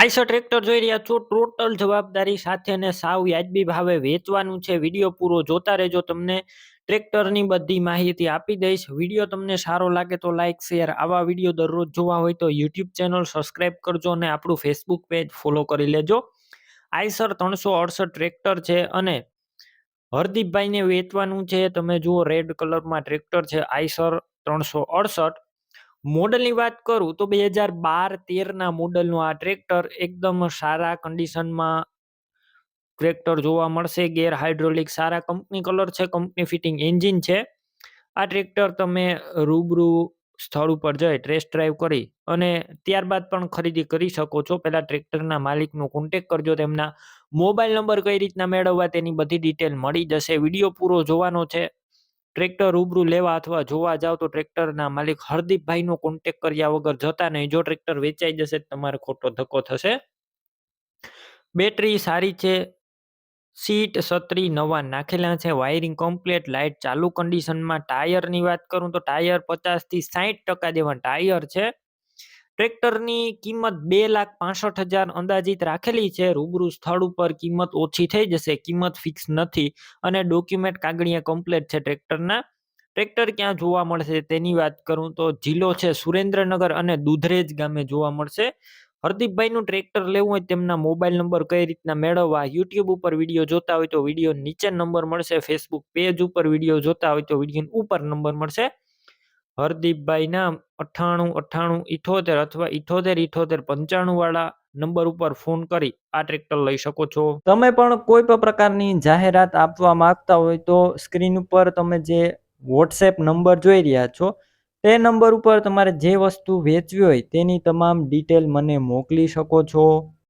Eicher tractor જોઈ રહ્યા છો. ટોટલ જવાબદારી સાથે અને સાવ વ્યાજબી ભાવે વેચવાનું છે. વીડિયો પૂરો જોતા રહેજો. તમને ટ્રેક્ટરની બધી માહિતી આપી દઈશ. વીડિયો તમને સારો લાગે તો લાઇક શેર, આવા વીડિયો દરરોજ જોવા હોય તો યુટ્યુબ ચેનલ સબસ્ક્રાઇબ કરજો અને આપણું ફેસબુક પેજ ફોલો કરી લેજો. આઈસર ત્રણસો અડસઠ ટ્રેક્ટર છે અને હરદીપભાઈને વેચવાનું છે. તમે જુઓ, રેડ કલરમાં ટ્રેક્ટર છે. આઈસર ત્રણસો અડસઠ. મોડલની વાત કરું તો બે હજાર બાર તેરના મોડલનું આ ટ્રેક્ટર એકદમ સારા કન્ડિશનમાં ટ્રેક્ટર જોવા મળશે. ગેર હાઇડ્રોલિક સારા કંપની કલર છે કંપની ફિટિંગ એન્જિન છે. આ ટ્રેક્ટર તમે રૂબરૂ સ્થળ ઉપર જઈ ટેસ્ટ ડ્રાઈવ કરી અને ત્યારબાદ પણ ખરીદી કરી શકો છો. પહેલાં ટ્રેક્ટરના માલિકનો કોન્ટેક કરજો, તેમના મોબાઈલ નંબર કઈ રીતના મેળવવા તેની બધી ડિટેલ મળી જશે. વીડિયો પૂરો જોવાનો છે. ટ્રેક્ટર રૂબરૂ લેવા અથવા જોવા જાવ તો ટ્રેક્ટરના માલિક હરદીપભાઈનો કોન્ટેક કર્યા વગર જતા નહીં. જો ટ્રેક્ટર વેચાઈ જશે તમારે ખોટો ધક્કો થશે. બેટરી સારી છે. સીટ સત્રી નવા નાખેલા છે. વાયરિંગ કમ્પ્લીટ લાઇટ ચાલુ કન્ડિશનમાં ટાયરની વાત કરું તો ટાયર પચાસથી સાહીઠ ટકા જેવા ટાયર છે. ટ્રેક્ટરની કિંમત બે લાખ પાસઠ હજાર અંદાજિત રાખેલી છે. રૂબરૂ સ્થળ ઉપર કિંમત ઓછી થઈ જશે, કિંમત ફિક્સ નથી અને ડોક્યુમેન્ટ કાગળિયા કમ્પ્લેટ છે ટ્રેક્ટરના. ટ્રેક્ટર ક્યાં જોવા મળશે તેની વાત કરું તો જિલ્લો છે સુરેન્દ્રનગર અને દુધરેજ ગામે જોવા મળશે. હરદીપભાઈનું ટ્રેક્ટર લેવું હોય તેમના મોબાઈલ નંબર કઈ રીતના મેળવવા, યુટ્યુબ ઉપર વીડિયો જોતા હોય તો વીડિયો નીચે નંબર મળશે, ફેસબુક પેજ ઉપર વીડિયો જોતા હોય તો વીડિયો ઉપર નંબર મળશે. હરદીપભાઈના અઠ્ઠાણું અઠ્ઠાણું, ઇઠોતેર અથવા ઇઠોતેર ઇઠોતેર પંચાણું વાળા નંબર ઉપર ફોન કરી આ ટ્રેક્ટર લઈ શકો છો. તમે પણ કોઈ પણ પ્રકારની જાહેરાત આપવા માંગતા હોય તો સ્ક્રીન ઉપર તમે જે વોટ્સએપ નંબર જોઈ રહ્યા છો, તે નંબર ઉપર તમારે જે વસ્તુ વેચવી હોય તેની તમામ ડિટેલ મને મોકલી શકો છો.